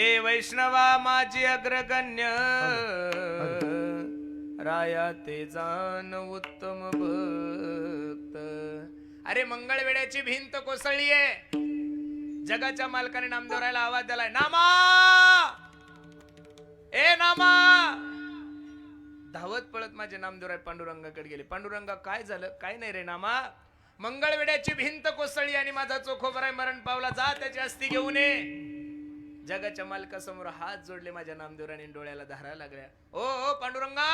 ते वैष्णवा माझी अग्रगण्य. राया ते जाण उत्तम भक्त. अरे मंगळवेड्याची भिंत कोसळली आहे. जगाच्या मालकाने नामदेवरायला आवाज दिलाय. नामा! ए नामा! धावत पळत माझे नामदेवराय पांडुरंगाकडे गेले. पांडुरंगा काय झालं? काय नाही रे नामा. मंगळवेड्याची भिंत कोसळली आणि माझा चोखोबराय मरण पावला. जा त्याची अस्थि घेऊन ये. जगाच्या मालकासमोर हात जोडले माझ्या नामदेवराने डोळ्याला धारा लागल्या. ओ ओ पांडुरंगा!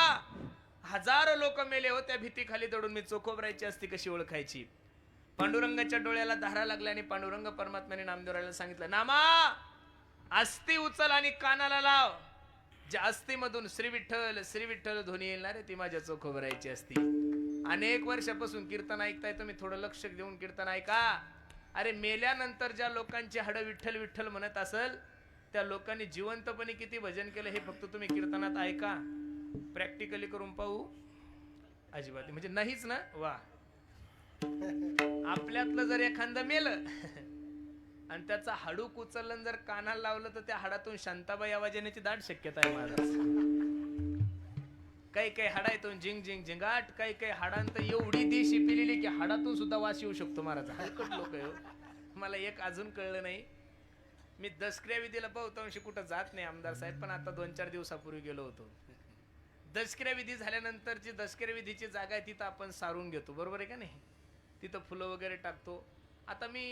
हजारो लोक मेले हो त्या भीतीखाली दडून मी चोखोबरायची असती कशी ओळखायची? पांडुरंगाच्या डोळ्याला धारा लागल्या आणि पांडुरंग परमात्म्याने नामदेवराला सांगितलं नामा अस्थी उचल आणि कानाला लाव. ज्या अस्थीमधून श्री विठ्ठल श्री विठ्ठल ध्वनी येणार रे ती माझ्या चोखोबरायची असती अनेक वर्षापासून कीर्तन ऐकताय तुम्ही थोडं लक्ष देऊन कीर्तन ऐका. अरे मेल्यानंतर ज्या लोकांची हाडं विठ्ठल विठ्ठल म्हणत असल त्या लोकांनी जिवंतपणे किती भजन केलं हे फक्त तुम्ही कीर्तनात ऐका. प्रॅक्टिकली करून पाहू. अजिबात. म्हणजे नाहीच ना? वा. आपल्यातलं जर एखादं मेलं आणि त्याचा हाडूक उचललं जर कानाला लावलं तर त्या हाडातून शांताबाई आवाज येण्याची दाट शक्यता आहे महाराज काही काही हाडायतून झिंग झिंग झिंगाट काही काही हाडांत एवढी देशी पिलेली की हाडातून सुद्धा वास येऊ शकतो महाराज. हलकट लोक हो. मला एक अजून कळलं नाही. मी दसक्रिया विधीला बहुतांशी कुठं जात नाही आमदार साहेब पण आता दोन चार दिवसापूर्वी गेलो होतो. दसक्रिया विधी झाल्यानंतरची दसक्रिया विधीची जागा आहे तिथं आपण सारून घेतो. बरोबर आहे का नाही? तिथं फुलं वगैरे टाकतो. आता मी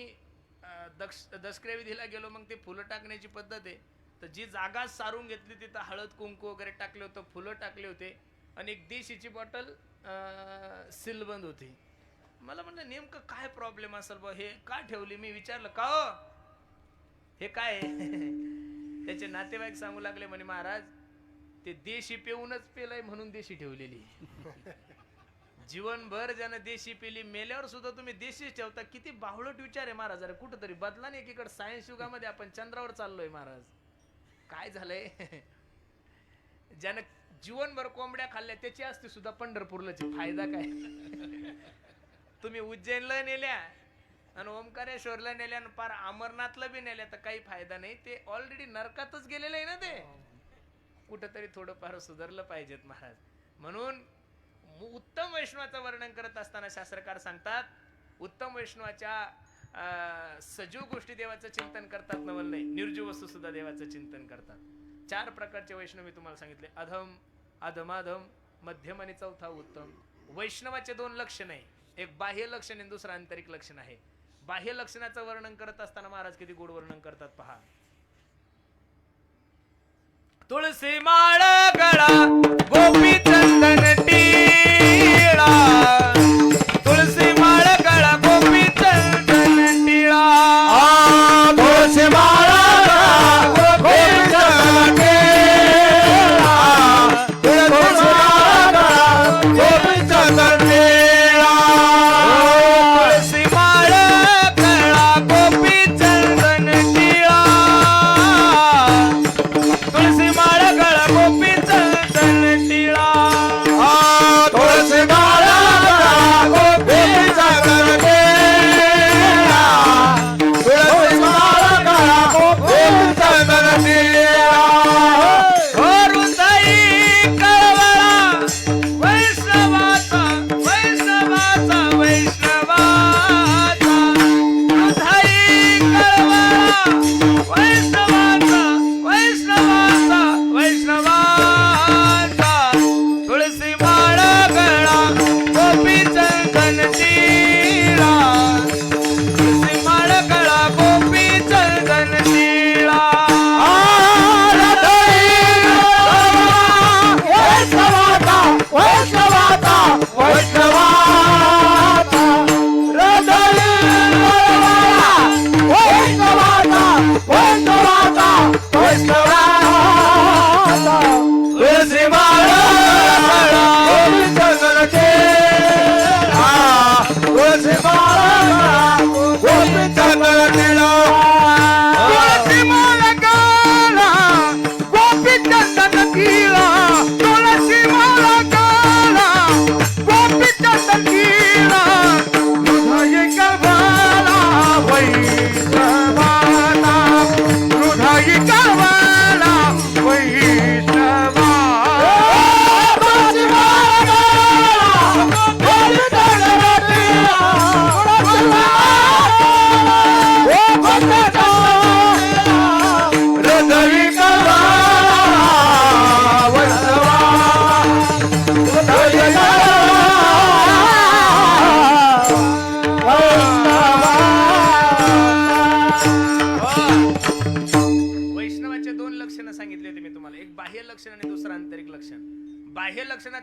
दक्ष दसक्रिया विधीला गेलो मग ते फुलं टाकण्याची पद्धत आहे. तर जी जागा सारून घेतली तिथं हळद कुंकू वगैरे टाकले होतं फुलं टाकले होते. आणि एक देशीची बॉटल सीलबंद होती. मला म्हणलं नेमकं काय प्रॉब्लेम असेल बा? हे का ठेवली? मी विचारलं का हो? हे काय त्याचे नातेवाईक सांगू लागले म्हणे महाराज ते देशी पेऊनच पेलय म्हणून देशी ठेवलेली जीवनभर ज्यानं देशी पिली मेल्यावर सुद्धा तुम्ही देशीच ठेवता. किती बावळट विचार आहे महाराज. अरे कुठंतरी बदला नाही एकीकडे सायन्स युगामध्ये आपण चंद्रावर चाललोय महाराज. काय झालंय? ज्यानं जीवनभर कोंबड्या खाल्ल्या त्याची असते सुद्धा पंढरपूरलाच फायदा काय? तुम्ही उज्जैनला नेल्या आणि ओंकारेश्वरला नेल्या आणि पार अमरनाथला बी नेल्या तर काही फायदा नाही. ते ऑलरेडी नरकातच गेलेलं आहे ना ते. कुठंतरी थोडंफार सुधारलं पाहिजेत महाराज. म्हणून उत्तम वैष्णवाचं वर्णन करत असताना शास्त्रकार सांगतात उत्तम वैष्णवाच्या सजीव गोष्टी देवाचं चिंतन करतात नवल नाही निर्जीव वस्तू सुद्धा देवाचं चिंतन करतात. चार प्रकारचे वैष्णव मी तुम्हाला सांगितले. अधम अधमाधम मध्यम आणि चौथा उत्तम. वैष्णवाचे दोन लक्षण आहे. एक बाह्य लक्षण आणि दुसरं आंतरिक लक्षण आहे. बाह्य लक्षणाचं वर्णन करत असताना महाराज किती गोड वर्णन करतात पहा. तुळसी माळ गळा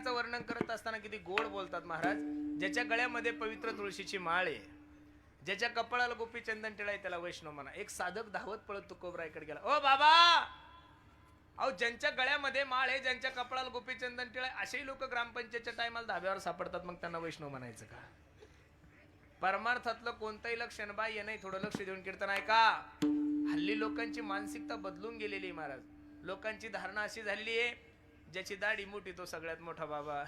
बाह्य वर्णन करत असताना किती गोड बोलतात महाराज. ज्याच्या गळ्यामध्ये पवित्र तुळशीची माळ आहे. ज्याच्या कपाळाला गोपी चंदन टिळा आहे त्याला वैष्णव म्हणा. एक साधक धावत पळत तुकोबरायकडे गेला. ओ बाबा! अहो ज्यांच्या गळ्यामध्ये माळ आहे ज्यांच्या कपाळाला गोपी चंदन टिळा आहे असेही लोक ग्रामपंचायतच्या टायमाला धाब्यावर सापडतात. मग त्यांना वैष्णव म्हणायचं का? परमार्थातलं कोणतंही लक्षण बाह्य नाही. थोडं लक्ष देऊन कीर्तन ऐका. हल्ली लोकांची मानसिकता बदलून गेलेली आहे महाराज. लोकांची धारणा अशी झालेली आहे ज्याची दाढी मोठी तो सगळ्यात मोठा बाबा.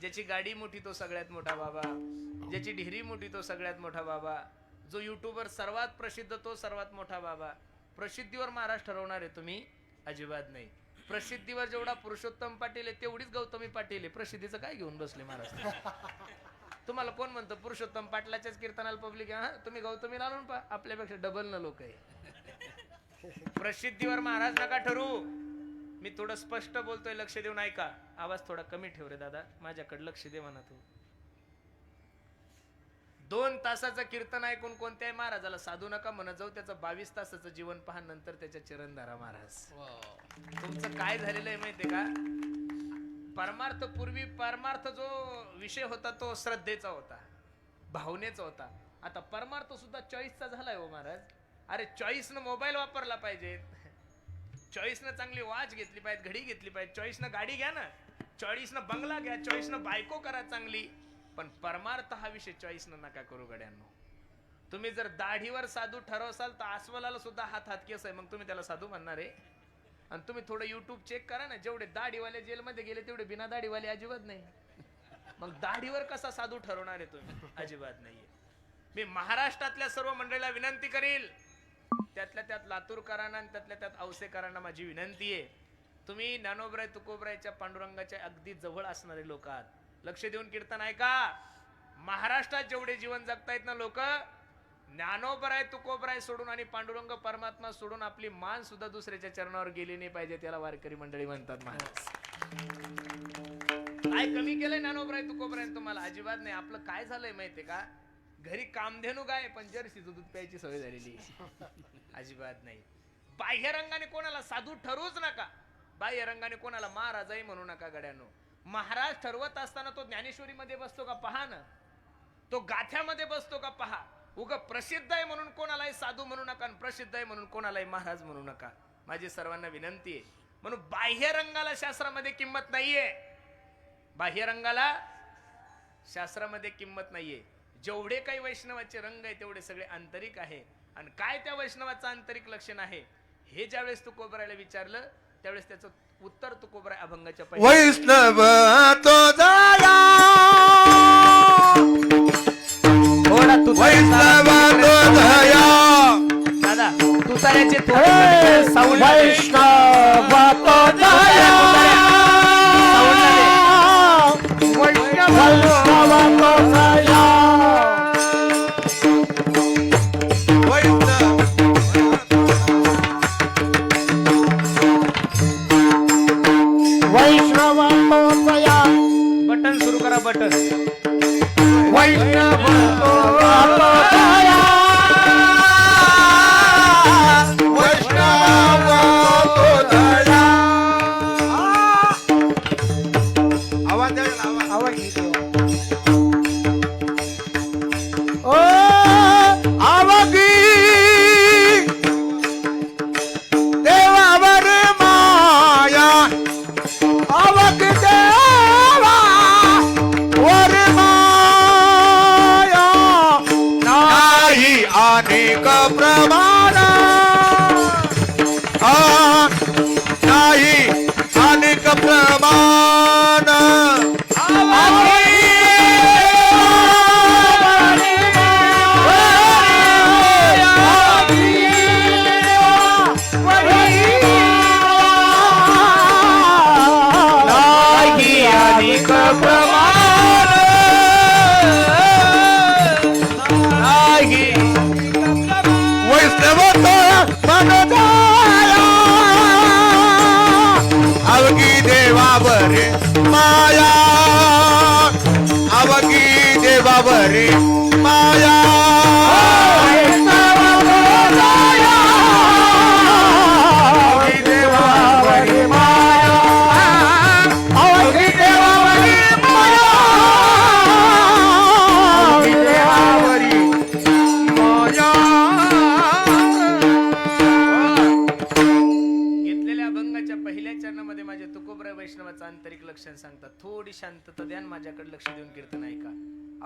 ज्याची गाडी मोठी तो सगळ्यात मोठा बाबा. ज्याची ढिरी मोठी तो सगळ्यात मोठा बाबा. जो युट्यूबर सर्वात प्रसिद्ध तो सर्वात मोठा बाबा. प्रसिद्धीवर महाराज ठरवणार आहे तुम्ही अजिबात नाही. प्रसिद्धीवर जेवढा पुरुषोत्तम पाटील आहे तेवढीच गौतमी पाटील आहे. प्रसिद्धीचं काय घेऊन बसले महाराज? तुम्हाला कोण म्हणतं पुरुषोत्तम पाटलाच्याच कीर्तनाला पब्लिक हा तुम्ही गौतमी लावून पा आपल्यापेक्षा डबल न लोक आहे. प्रसिद्धीवर महाराज नका ठरू. मी थोडं स्पष्ट बोलतोय लक्ष देऊन ऐका. आवाज थोडा कमी ठेव रे दादा. माझ्याकडे लक्ष दे म्हणा तू. दोन तासाचं कीर्तन ऐकून कोणत्याही महाराजाला साधू नका म्हणत जाऊ. त्याचं बावीस तासाचं जीवन पहा नंतर त्याच्या चरणधारा महाराज. तुमचं काय झालेलं आहे माहितीये का? परमार्थ पूर्वी परमार्थ जो विषय होता तो श्रद्धेचा होता. भावनेचा होता. आता परमार्थ सुद्धा चॉईसचा झालाय हो महाराज. अरे चॉईसनं मोबाईल वापरला पाहिजे चॉईसनं चांगली वॉच घेतली पाहिजे घडी घेतली पाहिजे. चॉईसनं गाडी घ्या ना. चॉईसनं बंगला घ्या चॉईसनं बायको करा चांगली. पण परमार्थ हा विषय चॉईसनं नका करू गड्यांनो. तुम्ही जर दाढीवर साधू ठरवसाल तर अस्वलाला सुद्धा हात हात केस आहे. मग तुम्ही त्याला साधू म्हणणार आहे. आणि तुम्ही थोडं युट्यूब चेक करा ना. जेवढे दाढीवाले जेलमध्ये गेले तेवढे बिना दाढीवाले अजिबात नाही. मग दाढीवर कसा साधू ठरवणार आहे तुम्ही? अजिबात नाहीये. मी महाराष्ट्रातल्या सर्व मंडळीला विनंती करील. त्यातल्या त्यात लातूरकरांना आणि त्यातल्या त्यात औसेकरांना माझी विनंती आहे. तुम्ही ज्ञानोबराय तुकोबरायच्या पांडुरंगाच्या अगदी जवळ असणारे लोक आहात. लक्ष देऊन कीर्तन ऐका. महाराष्ट्रात जेवढे जीवन जगतायत ना लोक ज्ञानोबराय तुकोबराय सोडून आणि पांडुरंग परमात्मा सोडून आपली मान सुद्धा दुसऱ्याच्या चरणावर गेली नाही पाहिजे त्याला वारकरी मंडळी म्हणतात महाराज. काय कमी केलंय ज्ञानोबराय तुकोबराय तुम्हाला? अजिबात नाही. आपलं काय झालंय माहितीये का? घरी कामधेनू गाय पण जर्सीचं दूध प्यायची सवय झालेली अजिबात नाही. बाह्य रंगाने कोणाला साधू ठरवूच नका. बाह्य रंगाने कोणाला महाराजाही म्हणू नका गड्यानो. महाराज ठरवत असताना तो ज्ञानेश्वरीमध्ये बसतो का पहा ना. तो गाथ्यामध्ये बसतो का पहा. उग प्रसिद्ध आहे म्हणून कोणालाही साधू म्हणू नका आणि प्रसिद्ध आहे म्हणून कोणालाही महाराज म्हणू नका. माझी सर्वांना विनंती आहे. म्हणून बाह्य रंगाला शास्त्रामध्ये किंमत नाहीये. बाह्य रंगाला शास्त्रामध्ये किंमत नाहीये. जेवढे काही वैष्णवाचे रंग आहे तेवढे सगळे आंतरिक आहे. आणि काय त्या वैष्णवाचं आंतरिक लक्षण आहे हे ज्यावेळेस तू कोबरायला विचारलं त्यावेळेस त्याचं उत्तर तू कोबराय अभंगाच्या वैष्णव तो दादा तुताऱ्याचे थोडे साऊंड वैष्णव तो दया वैष्णव माझ्याकडे लक्ष देऊन कीर्तन ऐका.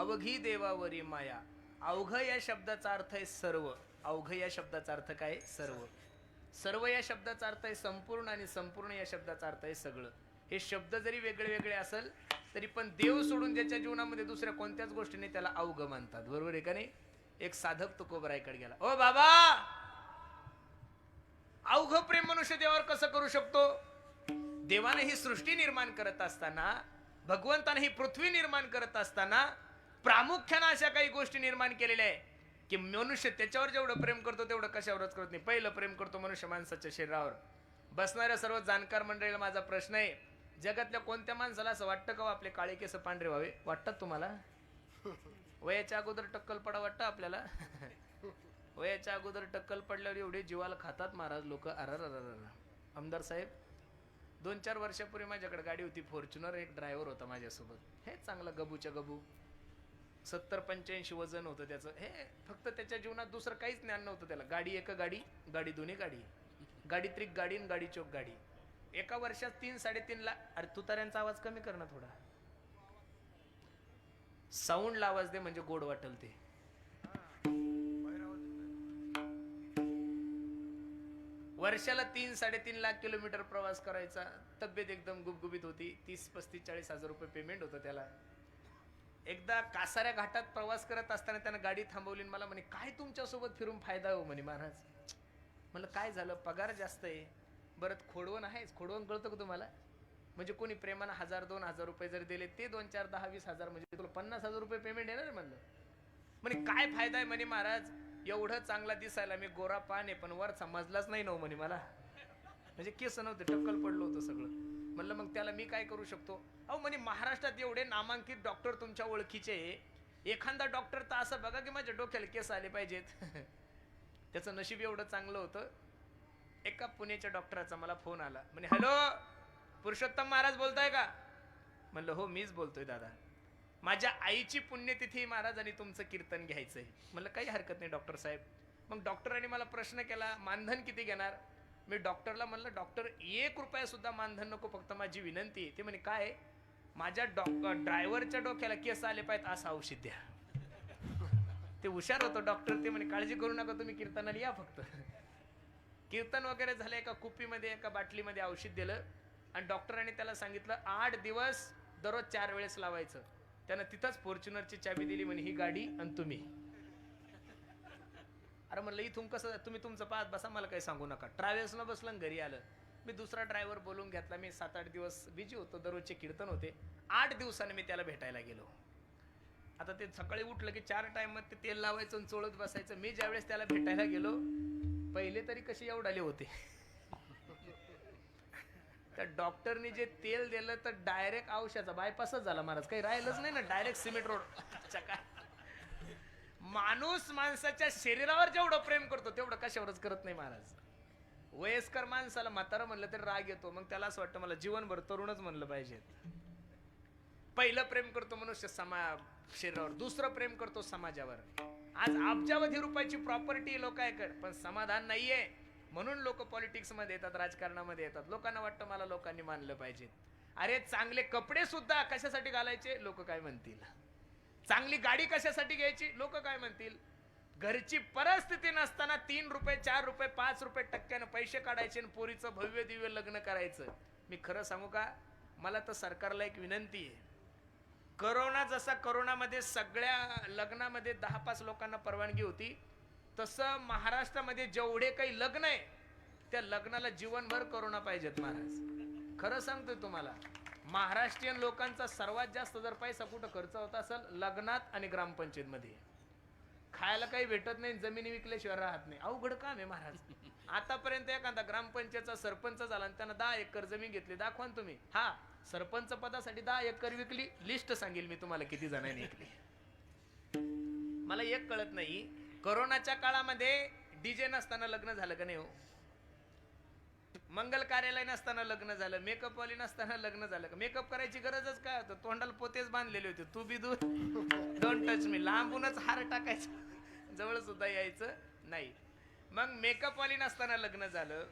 अवघी देवावरी माया. अवघ या शब्दाचा अर्थ आहे सर्व. अवघ या शब्दाचा अर्थ काय? सर्व. सर्व या शब्दाचा अर्थ आहे संपूर्ण आणि संपूर्ण या शब्दाचा अर्थ आहे सगळं. हे शब्द जरी वेगळे वेगळे असेल तरी पण देव सोडून ज्याच्या जीवनामध्ये दुसऱ्या कोणत्याच गोष्टीने त्याला अवघ मानतात. बरोबर आहे का नाही? एक साधक तो कोबराईकडे गेला. ओ बाबा! अवघ प्रेम मनुष्य देवावर कसं करू शकतो? देवाने ही सृष्टी निर्माण करत असताना भगवंताने ही पृथ्वी निर्माण करत असताना प्रामुख्यानं अशा काही गोष्टी निर्माण केलेल्या आहे की मनुष्य त्याच्यावर जेवढं प्रेम करतो तेवढं कशावरच करत नाही. पहिलं प्रेम करतो मनुष्य माणसाच्या शरीरावर. बसणाऱ्या सर्व जाणकार मंडळीला माझा प्रश्न आहे जगातल्या कोणत्या माणसाला असं वाटतं का हो आपले काळे केस पांढरे व्हावे? वाटतात तुम्हाला? वयाच्या अगोदर टक्कल पडा वाटतं आपल्याला? वयाच्या अगोदर टक्कल पडल्यावर एवढे जीवाला खातात महाराज लोक. अर आमदार साहेब दोन चार वर्षापूर्वी माझ्याकडे गाडी होती. फॉर्च्युनर एक ड्रायव्हर होता माझ्यासोबत. हे चांगलं गबूच्या गबू. सत्तर पंच्याऐंशी वजन होतं त्याचं. हे फक्त त्याच्या जीवनात दुसरं काहीच ज्ञान नव्हतं त्याला. गाडी एक गाडी गाडी दोन्ही गाडी. गाडी त्रिक गाडी आणि गाडी चोक गाडी. एका वर्षात तीन साडेतीन लाख अरे तुताऱ्यांचा आवाज कमी कर ना थोडा. साऊंडला आवाज दे म्हणजे गोड वाटेल ते. वर्षाला तीन साडेतीन लाख किलोमीटर प्रवास करायचा. तब्येत एकदम गुबगुबीत होती. तीस पस्तीस चाळीस हजार रुपये पेमेंट होतं त्याला. एकदा कासाऱ्या घाटात प्रवास करत असताना त्यानं गाडी थांबवली मला म्हणे काय तुमच्यासोबत फिरून फायदा हो? म्हणे महाराज. म्हणलं काय झालं? पगार जास्त आहे. बरं खोडवण आहेच. खोडवण कळतं का तुम्हाला? म्हणजे कोणी प्रेमानं हजार दोन हजार रुपये जर दिले ते दोन चार दहा वीस हजार म्हणजे तुला पन्नास हजार रुपये पेमेंट येणार म्हणलं. म्हणे काय फायदा आहे? म्हणे महाराज. एवढं चांगला दिसायला मी गोरा पान आहे पण वर समजलाच नाही नव म्हणे मला. म्हणजे केस नव्हते टक्कल पडलं होतं सगळं. म्हणलं मग त्याला मी काय करू शकतो? अहो म्हणे महाराष्ट्रात एवढे नामांकित डॉक्टर तुमच्या ओळखीचे एखादा डॉक्टर तर असं बघा की माझ्या डोक्याला केस आले पाहिजेत. त्याचं नशीब एवढं चांगलं होतं. एका पुण्याच्या डॉक्टराचा मला फोन आला. म्हणे हॅलो पुरुषोत्तम महाराज बोलताय का? म्हणलं हो मीच बोलतोय दादा. माझ्या आईची पुण्यतिथी महाराज आणि तुमचं कीर्तन घ्यायचंय. म्हणलं काही हरकत नाही डॉक्टर साहेब. मग डॉक्टरांनी मला प्रश्न केला मानधन किती घेणार? मी डॉक्टरला म्हणलं डॉक्टर एक रुपयासुद्धा मानधन नको फक्त माझी विनंती आहे. ते म्हणे काय? आहे? माझ्या डॉक ड्रायव्हरच्या डोक्याला केस आले पाहिजेत असं औषध द्या. ते हुशार होतं डॉक्टर. ते म्हणे काळजी करू नका तुम्ही कीर्तनाला या फक्त. कीर्तन वगैरे झालं एका कुपीमध्ये एका बाटलीमध्ये औषध दिलं. आणि डॉक्टरांनी त्याला सांगितलं आठ दिवस दररोज चार वेळेस लावायचं. त्यानं तिथंच फॉर्च्युनरची चाबी दिली म्हणे ही गाडी आणि तुम्ही. अरे म्हणलं इथून कसं तुम्ही तुमचं पाहत बसा मला काही सांगू नका. ट्रॅव्हल्सनं बसलं घरी आलं. मी दुसरा ड्रायव्हर बोलून घेतला. मी सात आठ दिवस बिजी होतो. दररोजचे कीर्तन होते. आठ दिवसाने मी त्याला भेटायला गेलो. आता ते सकाळी उठलं की चार टाइम ते तेल लावायचं आणि चोळत बसायचं. मी ज्यावेळेस त्याला भेटायला गेलो पहिले तरी कसे एवढाले होते. त्या डॉक्टरनी जे तेल दिलं तर डायरेक्ट औषधाचा बायपासच झाला महाराज. काही राहिलंच नाही ना डायरेक्ट सिमेंट रोड. माणूस माणसाच्या शरीरावर जेवढं प्रेम करतो तेवढं कशावरच करत नाही महाराज. वयस्कर माणसाला म्हातारा म्हणलं तरी राग येतो. मग त्याला असं वाटतं मला जीवनभर तरुणच म्हणलं पाहिजे. पहिलं प्रेम करतो मनुष्य समा शरीरावर. दुसरं प्रेम करतो समाजावर. आज अब्जावधी रुपयाची प्रॉपर्टी लोकांकडे पण समाधान नाहीये. म्हणून लोक पॉलिटिक्समध्ये येतात राजकारणामध्ये येतात. लोकांना वाटतं मला लोकांनी मानलं पाहिजे. अरे चांगले कपडे सुद्धा कशासाठी घालायचे? लोक काय म्हणतील? चांगली गाडी कशासाठी घ्यायची? लोक काय म्हणतील? घरची परिस्थिती नसताना तीन रुपये चार रुपये पाच रुपये टक्क्यानं पैसे काढायचे आणि पोरीचं भव्य दिव्य लग्न करायचं. मी खरं सांगू का? मला तर सरकारला एक विनंती आहे. करोना जसा करोनामध्ये सगळ्या लग्नामध्ये दहा पाच लोकांना परवानगी होती तसं महाराष्ट्रामध्ये जेवढे काही लग्न आहे त्या लग्नाला जीवनभर करोना पाहिजेत महाराज. खरं सांगतोय तुम्हाला महाराष्ट्रीयन लोकांचा सर्वात जास्त जर पैसा कुठं खर्च होत असेल लग्नात आणि ग्रामपंचायतमध्ये. खायला काही भेटत नाही जमिनी विकल्याशिवाय राहत नाही. अवघड काम आहे महाराज. आतापर्यंत एखादा ग्रामपंचायतचा सरपंच झाला आणि त्यांना दहा एकर जमीन घेतली. दाखवा तुम्ही. हा सरपंच पदासाठी दहा एकर विकली. लिस्ट सांगेल मी तुम्हाला किती जणांनी विकली. मला एक कळत नाही करोनाच्या काळामध्ये डीजे नसताना लग्न झालं का नाही हो? मंगल कार्यालय नसताना लग्न झालं मेकअप वाली नसताना लग्न झालं का? मेकअप करायची गरजच काय होतं? तोंडाला पोतेच बांधलेले होते. तू बी दूर डोंट टच मी लांबूनच हार टाकायचं. जवळ सुद्धा यायचं नाही. मग मेकअप वाली नसताना लग्न झालं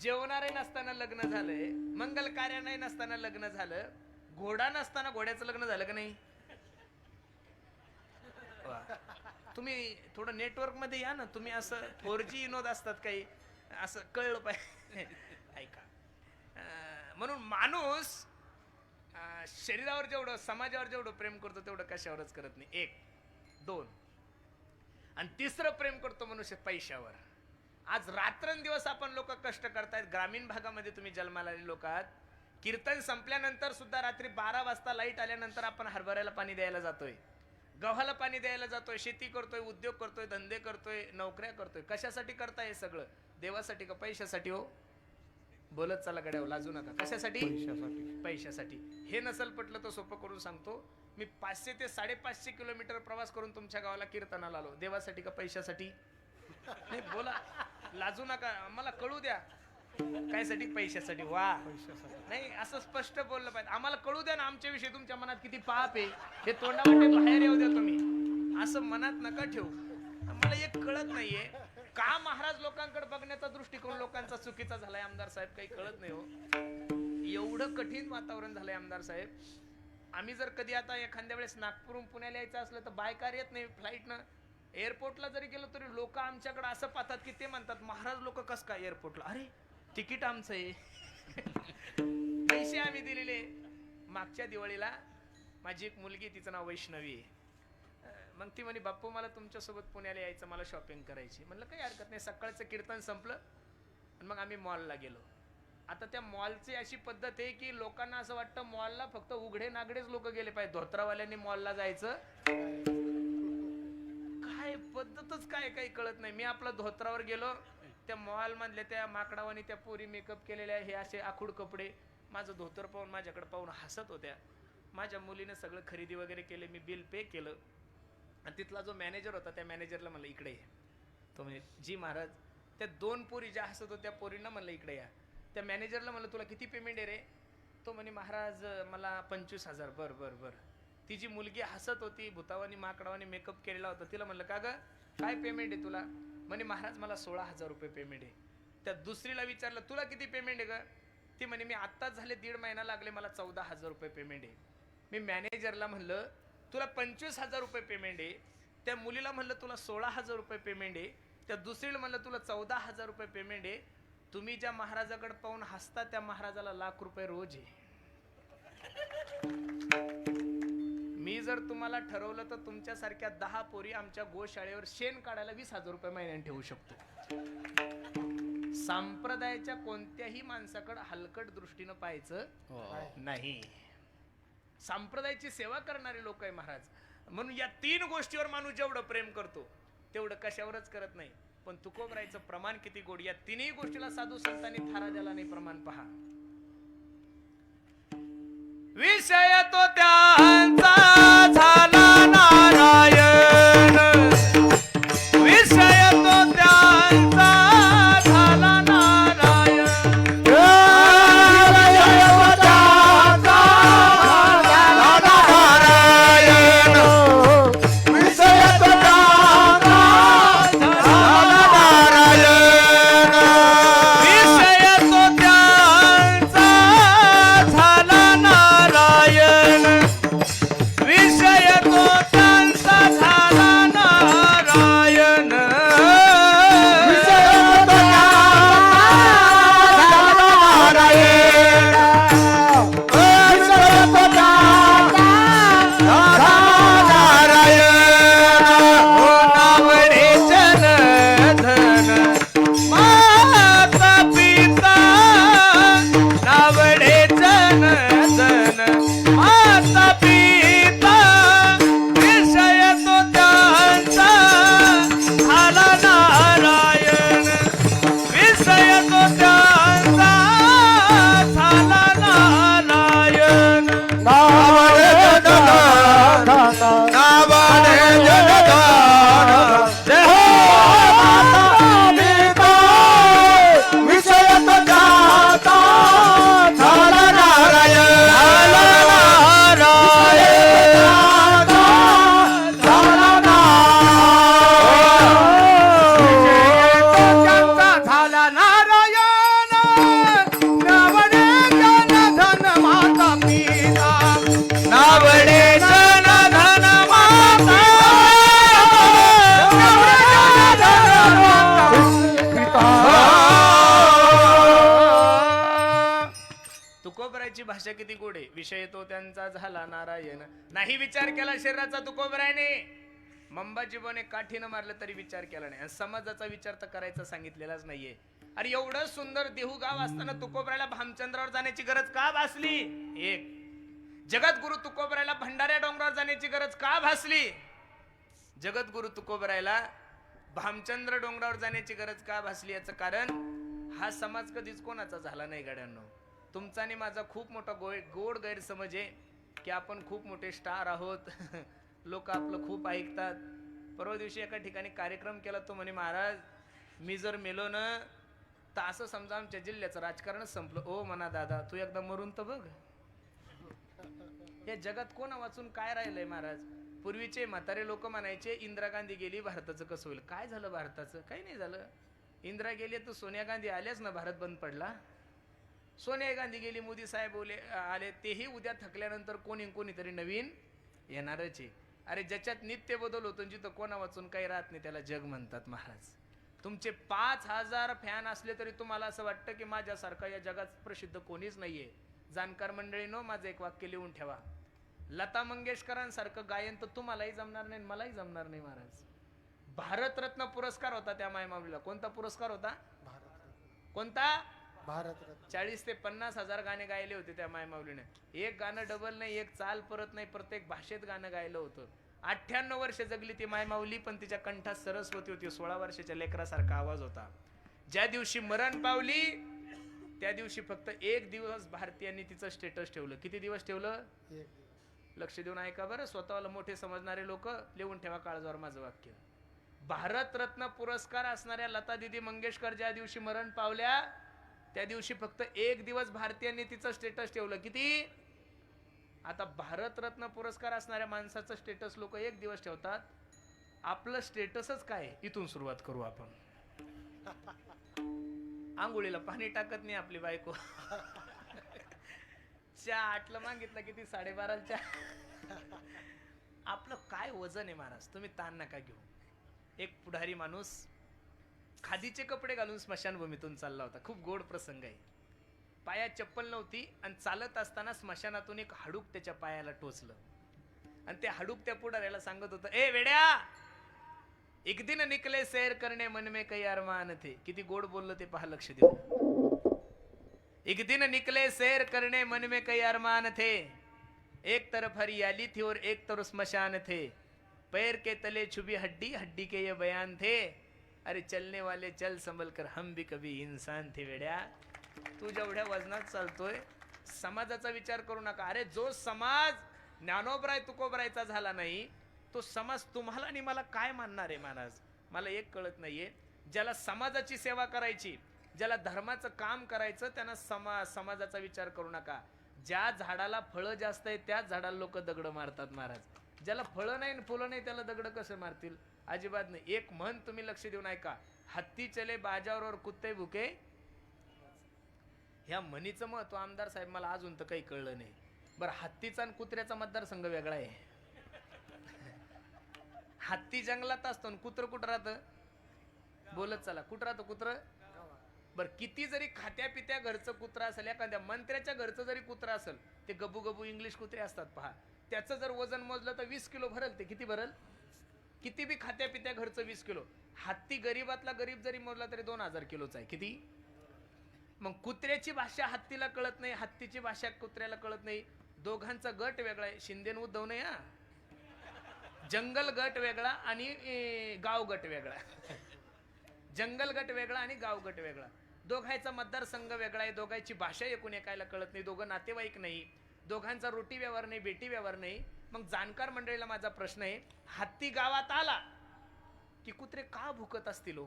जेवणारे नसताना लग्न झालंय मंगल कार्यालय नसताना लग्न झालं घोडा नसताना घोड्याचं लग्न झालं का नाही? तुम्ही थोडं नेटवर्कमध्ये या ना तुम्ही असं फोर जी विनोद असतात काही असं कळलं पाहिजे. ऐका. म्हणून माणूस शरीरावर जेवढं समाजावर जेवढं प्रेम करतो तेवढं कशावरच करत नाही. एक दोन. आणि तिसरं प्रेम करतो मनुष्य पैशावर. आज रात्रंदिवस आपण लोक कष्ट करतायत ग्रामीण भागामध्ये तुम्ही जन्माला आलेले लोक आहात. कीर्तन संपल्यानंतर सुद्धा रात्री बारा वाजता लाइट आल्यानंतर आपण हरभऱ्याला पाणी द्यायला जातोय. गव्हाला पाणी द्यायला जातोय शेती करतोय उद्योग करतोय धंदे करतोय नोकऱ्या करतोय. कशासाठी करताय हे सगळं? देवासाठी का पैशासाठी हो? बोलत चला गड्यावर लाजू नका. कशासाठी? पैशासाठी. हे नसल पटलं तर सोपं करून सांगतो. मी पाचशे ते साडेपाचशे किलोमीटर प्रवास करून तुमच्या गावाला कीर्तनाला आलो. देवासाठी का पैशासाठी? नाही बोला. लाजू नका. मला कळू द्या. काय साठी पैशासाठी. वा. नाही असं स्पष्ट बोललं पाहिजे. आम्हाला कळू द्या ना आमच्या विषयी तुमच्या मनात किती पाप आहे. हे तोंडावाटे बाहेर येऊ द्या तुम्ही. असं मनात नका ठेवू. मला एक कळत नाहीये. का महाराज लोकांकडे बघण्याचा दृष्टिकोन लोकांचा चुकीचा झालाय आमदार साहेब? काही कळत नाही हो. एवढं कठीण वातावरण झालंय आमदार साहेब. आम्ही जर कधी आता एखाद्या वेळेस नागपूरहून पुण्याला यायचं असलं तर बाय कार येत नाही फ्लाईटनं एअरपोर्टला जरी गेलो तरी लोक आमच्याकडे असं पाहतात की ते म्हणतात महाराज लोक कस काय एअरपोर्टला अरे तिकीट आमचं आहे. पैसे आम्ही दिलेले मागच्या दिवाळीला माझी एक मुलगी तिचं नाव वैष्णवी आहे. मग ती म्हणे बाप्पू मला तुमच्यासोबत पुण्याला यायचं मला शॉपिंग करायची म्हणलं काही हरकत नाही सकाळचं कीर्तन संपलं आणि मग आम्ही मॉलला गेलो. आता त्या मॉलची अशी पद्धत आहे की लोकांना असं वाटतं मॉलला फक्त उघडे नागडेच लोक गेले पाहिजे. धोत्रावाल्यांनी मॉलला जायचं. काय पद्धतच काय काही कळत नाही. मी आपलं धोत्रावर गेलो. त्या मॉलमधल्या त्या माकडावानी त्या पोरी मेकअप केलेल्या हे असे आखूड कपडे माझं धोतर पाहून माझ्याकडे पाहून हसत होत्या. माझ्या मुलीनं सगळं खरेदी वगैरे केले मी बिल पे केलं. आणि तिथला जो मॅनेजर होता त्या मॅनेजरला म्हणलं इकडे या. तो म्हणजे जी महाराज. त्या दोन पोरी ज्या हसत होत्या पोरींना म्हणलं इकडे या. त्या मॅनेजरला म्हणलं तुला किती पेमेंट आहे रे? तो म्हणे महाराज मला पंचवीस हजार. बर बर बर. ती जी मुलगी हसत होती भूतावानी माकडावानी मेकअप केलेला होता तिला म्हणलं का ग? काय पेमेंट आहे तुला? म्हणे महाराज मला सोळा हजार रुपये पेमेंट आहे. त्या दुसरीला विचारलं तुला किती पेमेंट आहे ग? ती म्हणे मी आत्ताच झाले दीड महिना लागले मला चौदा हजार रुपये पेमेंट आहे. मी मॅनेजरला म्हणलं तुला पंचवीस हजार रुपये पेमेंट आहे. त्या मुलीला म्हणलं तुला सोळा हजार रुपये पेमेंट आहे. त्या दुसरीला म्हणलं तुला चौदा हजार रुपये पेमेंट आहे. तुम्ही ज्या महाराजाकडे पाहून हसता त्या महाराजाला लाख रुपये रोज आहे. मी जर तुम्हाला ठरवलं तर तुमच्यासारख्या दहा पोरी आमच्या गोशाळेवर शेण काढायला वीस हजार रुपये महिन्याने ठेवू शकतो. संप्रदायाच्या कोणत्याही माणसाकडे हलकट दृष्टीनं पाहायचं नाही. संप्रदायाची सेवा करणारे लोक आहे महाराज. म्हणून या तीन गोष्टीवर माणूस जेवढं प्रेम करतो तेवढं कशावरच करत नाही. पण तुकोबरायचं प्रमाण किती गोड या तिन्ही गोष्टीला साधू संतांनी थारा द्याला नाही प्रमाण पहा. विषय तो त्यांचा तो त्यांचा झाला नारायण. नाही विचार केला शरीराचा तुकोबरायने. मंबाजीबाने काठीनं मारलं तरी विचार केला नाही. आणि समाजाचा विचार तर करायचा सांगितलेलाच नाहीये. अरे एवढं सुंदर देहू गाव असताना तुकोबरायला भामचंद्रावर जाण्याची गरज का भासली? एक. जगद्गुरु तुकोबरायला भंडाऱ्या डोंगरावर जाण्याची गरज का भासली? जगद्गुरु तुकोबरायला भामचंद्र डोंगरावर जाण्याची गरज का भासली याचं कारण हा समाज कधीच कोणाचा झाला नाही गाड्यांनो. तुमचा आणि माझा खूप मोठा गोय गोड गैरसमज आहे की आपण खूप मोठे स्टार आहोत. लोक आपलं खूप ऐकतात. परवा दिवशी एका ठिकाणी कार्यक्रम केला तो म्हणे महाराज मी जर मेलो ना तर असं समजा आमच्या जिल्ह्याचं राजकारणच संपलं. ओ म्हणा दादा तू एकदा मरून तर बघ. या जगात कोणा वाचून काय राहिलंय महाराज? पूर्वीचे म्हातारे लोक म्हणायचे इंदिरा गांधी गेली भारताचं कसं होईल? काय झालं भारताचं? काही नाही झालं. इंदिरा गेली तर सोनिया गांधी आल्याच ना भारत बंद पडला. सोनिया गांधी गेली मोदी साहेब बोले आले तेही उद्या थकल्यानंतर कोणी कोणीतरी नवीन येणारच आहे. अरे ज्याच्यात नित्य बदल होतो जिथं कोणा वाचून काही राहत नाही त्याला जग म्हणतात महाराज. तुमचे पाच हजार फॅन असले तरी तुम्हाला असं वाटतं की माझ्यासारखा या जगात प्रसिद्ध कोणीच नाहीये. जाणकार मंडळीनो माझं एक वाक्य लिहून ठेवा. लता मंगेशकरांसारखं गायन तर तुम्हालाही जमणार नाही आणि मलाही जमणार नाही महाराज. भारतरत्न पुरस्कार होता त्या मायमाऊलीला. कोणता पुरस्कार होता? कोणता? भारत रत्न चाळीस ते पन्नास हजार गाणे गायले होते त्या मायमाऊलीने एक गाणं डबल नाही एक चाल परत नाही प्रत्येक भाषेत गाणं गायलं होतं. अठ्ठ्याण्णव वर्ष जगली ती मायमाऊली पण तिच्या कंठात सरस्वती होती सोळा वर्षाच्या लेकरासारखा आवाज होता. ज्या दिवशी मरण पावली त्या दिवशी फक्त एक दिवस भारतीयांनी तिचं स्टेटस ठेवलं. किती दिवस ठेवलं? लक्ष देऊन ऐका बरं स्वतःला मोठे समजणारे लोक लिहून ठेवा काळजावर माझं वाक्य. भारतरत्न पुरस्कार असणाऱ्या लता दिदी मंगेशकर ज्या दिवशी मरण पावल्या त्या दिवशी फक्त एक दिवस भारतीयांनी तिचं स्टेटस ठेवलं. किती? आता भारतरत्न पुरस्कार असणाऱ्या माणसाचं स्टेटस लोक एक दिवस ठेवतात. आपलं स्टेटसच काय? इथून सुरुवात करू आपण. आंघोळीला पाणी टाकत नाही आपली बायको. चहा आटलं मागितलं किती? साडेबाराच्या आपलं काय वजन आहे महाराज? तुम्ही ताण नका घेऊ. एक पुढारी माणूस खादीचे कपडे घालून स्मशानभूमीतून चालला होता. खूप गोड प्रसंग आहे. पायात चप्पल नव्हती आणि चालत असताना स्मशानातून एक हाडूक त्याच्या पायाला टोचलं. आणि ते हाडूक त्या पुढाऱ्याला सांगत होतं ए वेड्या! एक दिन निकले सैर करणे मन में कई अरमान थे. किती गोड बोललं ते पहा लक्ष देऊ एक दिन निकले सैर करणे मन में कई अरमान थे. एक तरफ हरियाली थी और एक तरफ स्मशान थे। पैर के तले छुबी हड्डी हड्डी के ये बयान थे। अरे चलने वाले चल संभल कर। हम भी कभी इंसान थे वेड्या तू जेवढ्या वजनात चालतोय समाजाचा विचार करू नका. अरे जो समाज ज्ञानोबराय तुकोबरायचा झाला नाही तो समाज तुम्हाला आणि मला काय मानणार आहे महाराज? मला एक कळत नाहीये. ज्याला समाजाची सेवा करायची ज्याला धर्माचं काम करायचं त्यांना समा समाजाचा विचार करू नका. ज्या झाडाला फळं जास्त आहेत त्याच झाडाला लोक दगड मारतात महाराज. ज्याला फळं नाही फुलं नाही त्याला दगड कसे मारतील? अजिबात नाही. एक म्हण तुम्ही लक्ष देऊन ऐका. हत्ती चले बाजावर कुत्ते भुके. ह्या म्हणीचं महत्त्व आमदार साहेब मला अजून तर काही कळलं नाही. बरं हत्तीचा आणि कुत्र्याचा मतदारसंघ वेगळा आहे. हत्ती जंगलात असतो आणि कुत्र कुठं राहतं? बोलत चला. कुठं राहतं कुत्र? बरं किती जरी खात्या पित्या घरचं कुत्र असेल एखाद्या मंत्र्याच्या घरचं जरी कुत्र असेल ते गबू गबू इंग्लिश कुत्रे असतात पहा. त्याचं जर वजन मोजलं तर वीस किलो भरल ते किती भरल? किती बी खात्या पित्या घरचं वीस किलो. हत्ती गरीबातला गरीब जरी मोजला तरी दोन हजार किलोचा आहे. किती? मग कुत्र्याची भाषा हत्तीला कळत नाही हत्तीची भाषा कुत्र्याला कळत नाही. दोघांचा गट वेगळा आहे. शिंदे उद्धव नाही हा? जंगल गट वेगळा आणि गाव गट वेगळा. जंगल गट वेगळा आणि गाव गट वेगळा. दोघांचा मतदारसंघ वेगळा आहे. दोघांची भाषा एकूण एकायला कळत नाही. दोघं नातेवाईक नाही. दोघांचा रोटी व्यवहार नाही बेटी व्यवहार नाही. मग जाणकार मंडळीला माझा प्रश्न आहे हत्ती गावात आला की कुत्रे का भुकत असतील हो?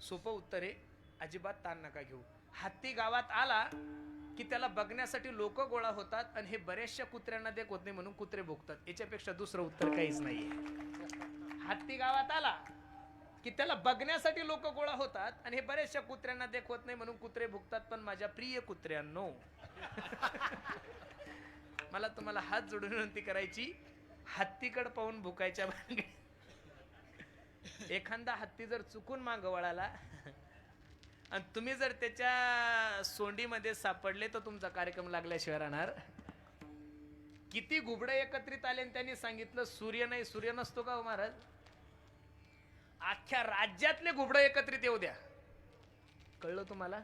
सोपं उत्तर आहे अजिबात ताण नका घेऊ. हत्ती गावात आला की त्याला बघण्यासाठी लोक गोळा होतात आणि हे बऱ्याचशा कुत्र्यांना देख होत नाही म्हणून कुत्रे भुकतात याच्यापेक्षा दुसरं उत्तर काहीच नाहीये. हत्ती गावात आला की त्याला बघण्यासाठी लोक गोळा होतात आणि हे बऱ्याचशा कुत्र्यांना देख होत नाही म्हणून कुत्रे भुकतात पण माझ्या प्रिय कुत्र्यांनो मला तुम्हाला हात जोडून विनंती करायची हत्तीकड पाहून भुकायच्या मागे. एखादा हत्ती जर चुकून माग वळाला आणि तुम्ही जर त्याच्या सोंडीमध्ये सापडले तर तुमचा कार्यक्रम लागल्याशिवाय राहणार. किती घुबडं एकत्रित आले आणि त्यांनी सांगितलं सूर्य नाही सूर्य नसतो का हो महाराज? अख्ख्या राज्यातले घुबडं एकत्रित येऊ द्या. कळलं तुम्हाला?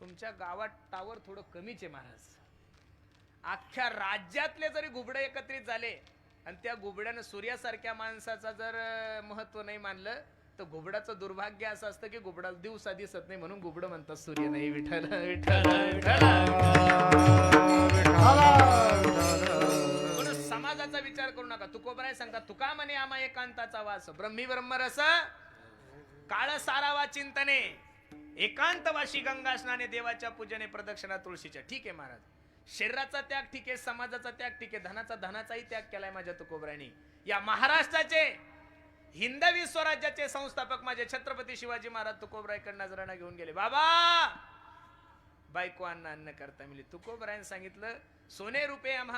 तुमच्या गावात टावर थोडं कमीच आहे महाराज. अख्ख्या राज्यातले जरी घुबड एकत्रित झाले आणि त्या घुबड्यानं सूर्यासारख्या माणसाचा जर महत्त्व नाही मानलं तर घुबडाचं दुर्भाग्य असं असतं की घुबडा दिवसा दिसत नाही म्हणून घुबड म्हणतात सूर्य नाही विठ्ठल विठ्ठल विठ्ठल. समाजाचा विचार करू नका. तुकोबराय सांगतात तुका म्हणे आम्हा एकांताचा वास ब्रह्मी ब्रह्मरस काळ सारावा चिंतने एकांतवाशी गंगा स्नाने देवाच्या पूजने प्रदक्षिणा तुळशीच्या. ठीक आहे महाराज. शरीराचा त्याग ठीक आहे समाजाचा त्याग ठीक आहे धनाचा धनाचाही त्याग केलाय माझ्या तुकोबरायनी या महाराष्ट्राचे हिंदवी स्वराज्याचे संस्थापक माझे छत्रपती शिवाजी महाराज तुकोबरायकडनं नजराणा घेऊन गेले. बाबा! बायको अन्न अन्न करता मिली. तुकोबरायने सांगितलं सोने रुपये आम्हा